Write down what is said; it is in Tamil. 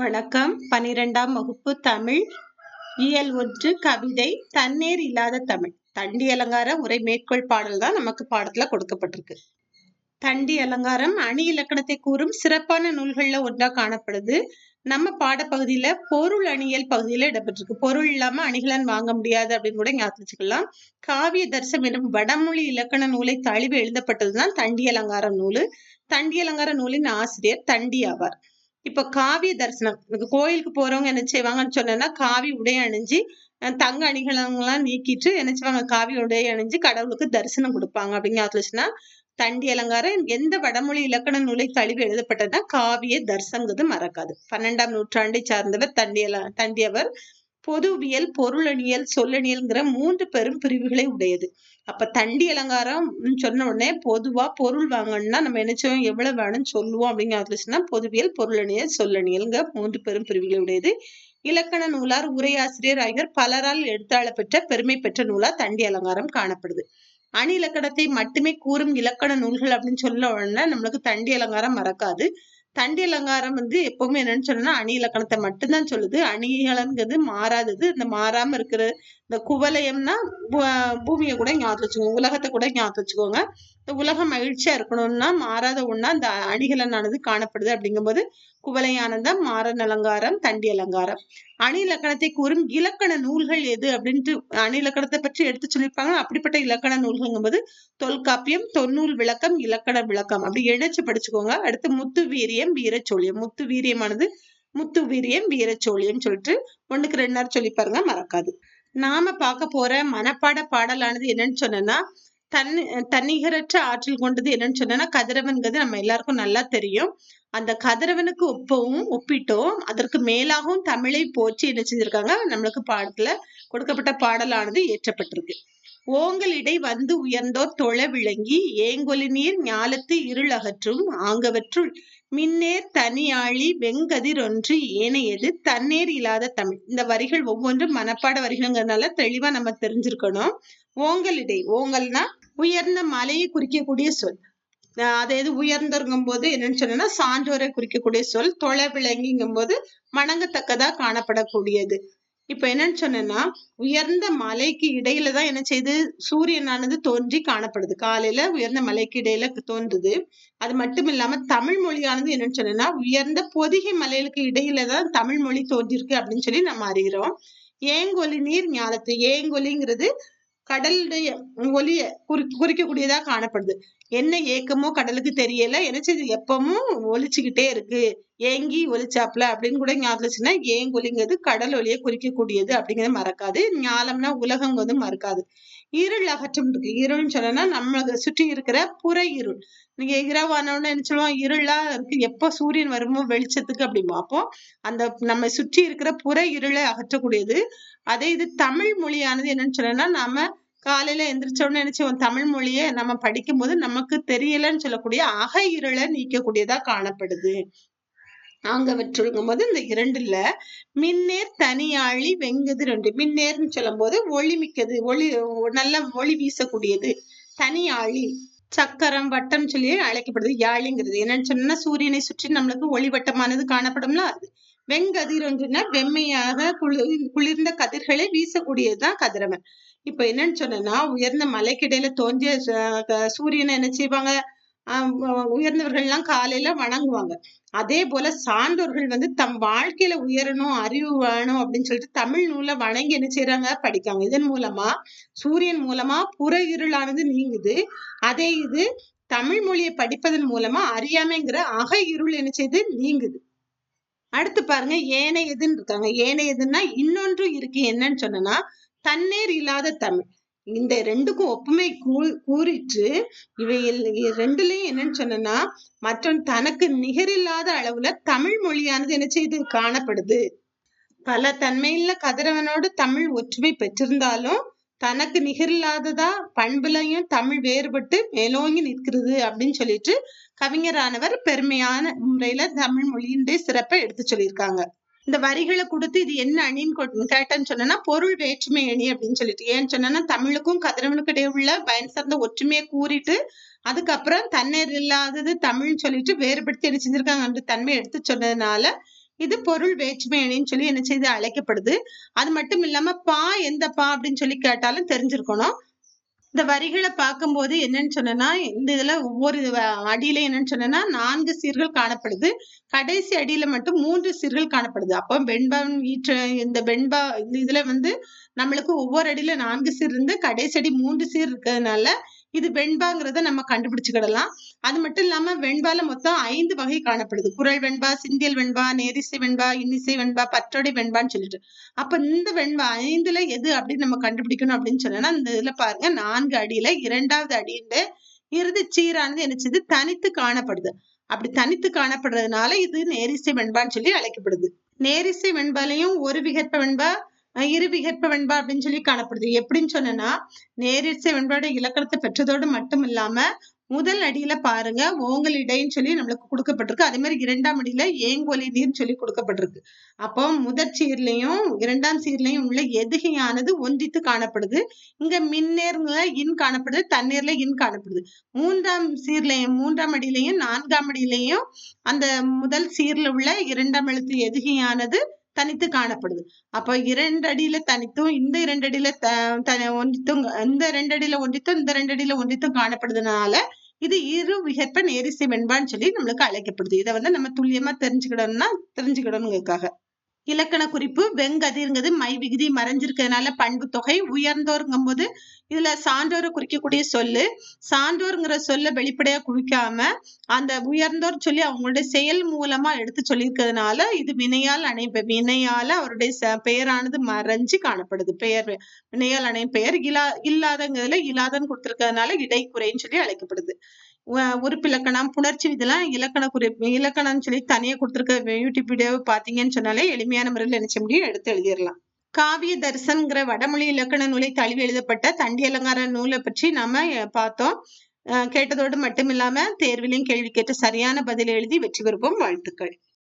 வணக்கம். பனிரெண்டாம் வகுப்பு தமிழ். இயல் ஒன்று கவிதை தண்ணீர் இல்லாத தமிழ். தண்டி அலங்கார உரை மேற்கோள் பாடல் தான் நமக்கு பாடத்துல கொடுக்கப்பட்டிருக்கு. தண்டி அலங்காரம் அணி இலக்கணத்தை கூறும் சிறப்பான நூல்கள்ல ஒன்றா காணப்படுது. நம்ம பாடப்பகுதியில பொருள் அணியல் பகுதியில இடம்பெற்றிருக்கு. பொருள் இல்லாம அணிகலன் வாங்க முடியாது அப்படின்னு கூட ஞாபகம் வச்சுக்கலாம். காவிய தரிசனம் எனும் வடமொழி இலக்கண நூலை தழுவி எழுதப்பட்டதுதான் தண்டி அலங்காரம் நூலு. தண்டி அலங்கார நூலின் ஆசிரியர் தண்டி ஆவார். இப்ப காவிய தரிசனம். கோயிலுக்கு போறவங்க என்ன செய்வாங்கன்னு சொன்னேன்னா காவி உடை அணிஞ்சு தங்க அணிகளெல்லாம் நீக்கிட்டு என்ன செய்வாங்க? காவி உடை அணிஞ்சு கடவுளுக்கு தரிசனம் கொடுப்பாங்க அப்படிங்கிறதுனா தண்டி அலங்காரம் எந்த வடமொழி இலக்கண நூலை தழுவி எழுதப்பட்டதுன்னா காவிய தர்சங்கிறது மறக்காது. பன்னெண்டாம் நூற்றாண்டை சார்ந்தவர் தண்டியல தண்டியவர் பொதுவியல் பொருளணியல் சொல்லணியல்ங்கிற மூன்று பெரும் பிரிவுகளை உடையது. அப்ப தண்டி அலங்காரம் சொன்ன உடனே பொதுவா பொருள் வாங்கணும்னா நம்ம நினைச்சோம் எவ்வளவு வேணும்னு சொல்லுவோம் அப்படிங்கிறதுனா பொதுவியல் பொருளணியல் சொல்லணியல்ங்கிற மூன்று பெரும் பிரிவுகளை உடையது. இலக்கண நூலார் உரையாசிரியர் ஆகியோர் பலரால் எடுத்தாள பெற்ற பெருமை பெற்ற நூலா தண்டி அலங்காரம் காணப்படுது. அணி இலக்கணத்தை மட்டுமே கூறும் இலக்கண நூல்கள் அப்படின்னு சொல்ல உடனே நம்மளுக்கு தண்டி அலங்காரம் மறக்காது. தண்டி அலங்காரம் வந்து எப்பவுமே என்னன்னு சொன்னா அணி இலக்கணத்தை மட்டும்தான் சொல்லுது. அணிகலன்கிறது மாறாதது. இந்த மாறாம இருக்கிற இந்த குவலயம்னா பூமியை கூட ஞாபகம் வச்சுக்கோங்க. உலகத்தை கூட ஞாபகம் வச்சுக்கோங்க. உலகம் மகிழ்ச்சியா இருக்கணும்னா மாறாத ஒண்ணா இந்த அணிகலனானது காணப்படுது அப்படிங்கும்போது குவலையானந்தம் மாறன் அலங்காரம் தண்டி அலங்காரம். அணி இலக்கணத்தை கூறும் இலக்கண நூல்கள் எது அப்படின்ட்டு அணி இலக்கணத்தை பற்றி எடுத்து சொல்லியிருப்பாங்க. அப்படிப்பட்ட இலக்கண நூல்கள்ங்கும்போது தொல்காப்பியம் தொன்னூல் விளக்கம் இலக்கண விளக்கம். அப்படி இணைச்சு படிச்சுக்கோங்க. அடுத்து முத்து வீரியம் வீரச்சோழியம். முத்து வீரியமானது முத்து வீரியம் வீரச்சோழியம் சொல்லிட்டு ஒண்ணுக்கு ரெண்டு நேரம் சொல்லி பாருங்க மறக்காது. நாம பார்க்க போற மனப்பாட பாடலானது என்னன்னு சொன்னா தன்னி தன்னிகரற்ற ஆற்றல் கொண்டது என்னன்னு சொன்னா கதிரவன்கிறது நம்ம எல்லாருக்கும் நல்லா தெரியும். அந்த கதிரவனுக்கு ஒப்பவும் ஒப்பிட்டோம். அதற்கு மேலாகவும் தமிழை போச்சு என்ன செஞ்சிருக்காங்க? நம்மளுக்கு பாடத்துல கொடுக்கப்பட்ட பாடலானது ஏற்றப்பட்டிருக்கு ஓங்கலிடை வந்து உயர்ந்தோர் தொழ விளங்கி ஏங்கொலி நீர் ஞாலத்து இருள் அகற்றும் ஆங்கவற்றுள். மின்னேர் தனியாழி வெங்கதிர் ஒன்று ஏனையது தன்னேர் இல்லாத தமிழ். இந்த வரிகள் ஒவ்வொன்றும் மனப்பாட வரிகள்ங்கிறதுனால தெளிவா நம்ம தெரிஞ்சிருக்கணும். ஓங்கலிடை ஓங்கல்னா உயர்ந்த மலையை குறிக்கக்கூடிய சொல். அதாவது உயர்ந்திருக்கும் போது என்னன்னு சொன்னா சான்றோரை குறிக்கக்கூடிய சொல் தொலை விளங்கிங்கும் போது வணங்கத்தக்கதா காணப்படக்கூடியது. இப்ப என்னன்னு சொன்னா உயர்ந்த மலைக்கு இடையில தான் என்ன செய்யுது சூரியனானது தோன்றி காணப்படுது. காலையில உயர்ந்த மலைக்கு இடையில தோன்றுது. அது மட்டும் இல்லாம தமிழ் மொழியானது என்னன்னு சொன்னா உயர்ந்த பொதிகை மலைகளுக்கு இடையில தான் தமிழ் மொழி தோன்றிருக்கு அப்படின்னு சொல்லி நம்ம அறிகிறோம். ஏங்கொலி நீர் ஞானத்து ஏங்கொலிங்கிறது கடலுடைய ஒலிய குறி குறிக்கக்கூடியதா காணப்படுது. என்ன ஏக்கமோ கடலுக்கு தெரியல என்ன செய்யுது எப்பவும் ஒலிச்சுக்கிட்டே இருக்கு. ஏங்கி ஒலிச்சாப்ல அப்படின்னு கூட ஞாபகம்னா ஏங்கொலிங்கிறது கடல் ஒலியை குறிக்கக்கூடியது அப்படிங்கிறத மறக்காது. ஞாலம்னா உலகம் வந்து மறக்காது. இருள் அகற்றம் இருக்கு இருள்னு சொன்னா நம்மளை சுற்றி இருக்கிற புற இருள். நீங்க இரவானோன்னு என்ன சொல்லுவோம் இருளா இருக்கு. எப்ப சூரியன் வருமோ வெளிச்சத்துக்கு அப்படிமா அப்போ அந்த நம்ம சுற்றி இருக்கிற புற இருளை அகற்றக்கூடியது. அதே இது தமிழ் மொழியானது என்னன்னு சொன்னா நாம காலையில எந்திரிச்ச உடனே நினைச்சோம் தமிழ் மொழியை நம்ம படிக்கும் போது நமக்கு தெரியலன்னு சொல்லக்கூடிய அக இருளை நீக்கக்கூடியதா காணப்படுது. ஆங்கவற்றுங்கும் போது இந்த இரண்டுல மின்னேர் தனியாழி வெங்குது ரெண்டு. மின்னேர்னு சொல்லும் போது ஒளி மிக்கது ஒளி நல்ல ஒளி வீசக்கூடியது. தனியாழி சக்கரம் வட்டம் சொல்லி அழைக்கப்படுது. யாழிங்கிறது என்னன்னு சொன்னா சூரியனை சுற்றி நம்மளுக்கு ஒளிவட்டமானது காணப்படும்ல அது. வெங்கதிர் ஒன்றுனா வெம்மையாக குளிர் குளிர்ந்த கதிர்களை வீசக்கூடியதுதான் கதிரவன். இப்ப என்னன்னு சொன்னா உயர்ந்த மலைக்கிடையில தோன்றிய சூரியனை என்ன செய்வாங்க? உயர்ந்தவர்கள் எல்லாம் காலையில வணங்குவாங்க. அதே போல சான்றோர்கள் வந்து தம் வாழ்க்கையில உயரணும் அறிவு வேணும் அப்படின்னு சொல்லிட்டு தமிழ் நூலை வணங்கி என்ன செய்யறாங்க படிக்காங்க. இதன் மூலமா சூரியன் மூலமா புற இருளானது நீங்குது. அதே இது தமிழ் மொழியை படிப்பதன் மூலமா அறியாமைங்கிற அக இருள் என்ன செய்து? நீங்குது. அடுத்து பாருங்க ஏனையதுன்னு இருக்காங்க. ஏனையதுன்னா இன்னொன்று இருக்கு. என்னன்னு சொன்னா தண்ணீர் இல்லாத தமிழ். இந்த ரெண்டுக்கும் ஒப்புமை கூறிட்டு இவை ரெண்டுலயும் என்னன்னு சொன்னா மற்றும் தனக்கு நிகரில்லாத அளவுல தமிழ் மொழியானது என்ன செய்து? காணப்படுது. பல தன்மையில கதிரவனோடு தமிழ் ஒற்றுமை பெற்றிருந்தாலும் தனக்கு நிகரில்லாததா பண்புலையும் தமிழ் வேறுபட்டு மேலோங்கி நிற்கிறது அப்படின்னு சொல்லிட்டு கவிஞரானவர் பெருமையான முறையில தமிழ் மொழியினுடைய சிறப்பை எடுத்து சொல்லியிருக்காங்க. இந்த வரிகளை கொடுத்து இது என்ன அணின்னு கேட்டேன்னு சொன்னா பொருள் வேற்றுமை அணி அப்படின்னு சொல்லிட்டு. ஏன்னு சொன்னா தமிழுக்கும் கதிரவனுக்கு இடையே உள்ள பயன் சார்ந்த ஒற்றுமையை கூறிட்டு அதுக்கப்புறம் தண்ணீர் இல்லாதது தமிழ்னு சொல்லிட்டு வேறுபடுத்தி என்ன செஞ்சிருக்காங்க? தன்மை எடுத்து சொன்னதுனால இது பொருள் வேற்றுமை அணின்னு சொல்லி என்ன செய்து அழைக்கப்படுது. அது மட்டும் இல்லாம பா எந்த பா அப்படின்னு சொல்லி கேட்டாலும் தெரிஞ்சிருக்கணும். இந்த வரிகளை பார்க்கும்போது என்னன்னு சொன்னேன்னா இந்த இதுல ஒவ்வொரு அடியில என்னன்னு சொன்னா நான்கு சீர்கள் காணப்படுது. கடைசி அடியில மட்டும் மூன்று சீர்கள் காணப்படுது. அப்போ வெண்பா ஈற்ற இந்த வெண்பா இந்த இதுல வந்து நம்மளுக்கு ஒவ்வொரு அடியில நான்கு சீர் இருந்து கடைசி அடி மூன்று சீர் இருக்கிறதுனால இது வெண்பாங்கிறத நம்ம கண்டுபிடிச்சுக்கிடலாம். அது மட்டும் இல்லாம வெண்பால மொத்தம் ஐந்து வகை காணப்படுது. குரல் வெண்பா சிந்தியல் வெண்பா நேரிசை வெண்பா இன்னிசை வெண்பா பற்றோடை வெண்பான்னு சொல்லிட்டு. அப்ப இந்த வெண்பா ஐந்துல எது அப்படின்னு நம்ம கண்டுபிடிக்கணும் அப்படின்னு சொன்னா இந்த இதுல பாருங்க நான்கு அடியில இரண்டாவது அடியில இறுதி சீரானது என்னச்சது தனித்து காணப்படுது. அப்படி தனித்து காணப்படுறதுனால இது நேரிசை வெண்பான்னு சொல்லி அழைக்கப்படுது. நேரிசை வெண்பாலையும் ஒரு விகற்ப வெண்பா இரு விகற்ப வெண்பா அப்படின்னு சொல்லி காணப்படுது. எப்படின்னு சொன்னா நேரிசை வெண்பாடு இலக்கணத்தை பெற்றதோடு மட்டும் இல்லாம முதல் அடியில பாருங்க ஓங்கல் சொல்லி நம்மளுக்கு கொடுக்கப்பட்டிருக்கு. அதே மாதிரி இரண்டாம் அடியில ஏங்கொலி நீர் சொல்லி கொடுக்கப்பட்டிருக்கு. அப்போ முதற் சீர்லையும் இரண்டாம் சீர்லையும் உள்ள எதுகையானது ஒன்றித்து காணப்படுது. இங்க மின்னேர்ல இன் காணப்படுது தண்ணீர்ல இன் காணப்படுது. மூன்றாம் சீர்லையும் மூன்றாம் அடியிலையும் நான்காம் அடியிலையும் அந்த முதல் சீர்ல உள்ள இரண்டாம் எழுத்து எதுகையானது தனித்து காணப்படுது. அப்ப இரண்டு அடியில தனித்தும் இந்த இரண்டு அடியில ஒன்றித்தும் இந்த ரெண்டு அடியில ஒன்றித்தும் இந்த ரெண்டு அடியில ஒன்றித்தும் காணப்படுதுனால இது இரு விகற்ப நேரிசை வெண்பான்னு சொல்லி நம்மளுக்கு அழைக்கப்படுது. இதை வந்து நம்ம துல்லியமா தெரிஞ்சுக்கிடணும்னா தெரிஞ்சுக்கிடணுங்கிறதுக்காக. இலக்கண குறிப்பு வெங்கதிர்ங்கிறது மை விகுதி மறைஞ்சிருக்கிறதுனால பண்பு தொகை உயர்ந்தோருங்கும் போது இதுல சான்றோரை குறிக்கக்கூடிய சொல்லு. சான்றோருங்கிற சொல்ல வெளிப்படையா குறிக்காம அந்த உயர்ந்தோர் சொல்லி அவங்களுடைய செயல் மூலமா எடுத்து சொல்லியிருக்கிறதுனால இது வினையால் அணை வினையால அவருடைய பெயரானது மறைஞ்சு காணப்படுது. பெயர் வினையால் அணை பெயர் இலா இல்லாதங்கிறதுல இல்லாதன்னு கொடுத்திருக்கிறதுனால இடைக்குறைன்னு சொல்லி அழைக்கப்படுது. உறுப்பிலக்கணம் புணர்ச்சி இதெல்லாம் இலக்கண குறிப்பு இலக்கணம்னு சொல்லி தனியா கொடுத்துருக்க யூடியூப் வீடியோவை பாத்தீங்கன்னு சொன்னாலே எளிமையான முறையில் நினைச்ச முடியும் எடுத்து எழுதிடலாம். காவிய தரிசனங்கிற வடமொழி இலக்கண நூலை தழுவி எழுதப்பட்ட தண்டி அலங்கார நூலை பற்றி நாம பார்த்தோம். கேட்டதோடு மட்டுமில்லாம தேர்விலையும் கேள்வி கேட்டு சரியான பதில் எழுதி வெற்றி பெறுவோம். வாழ்த்துக்கள்.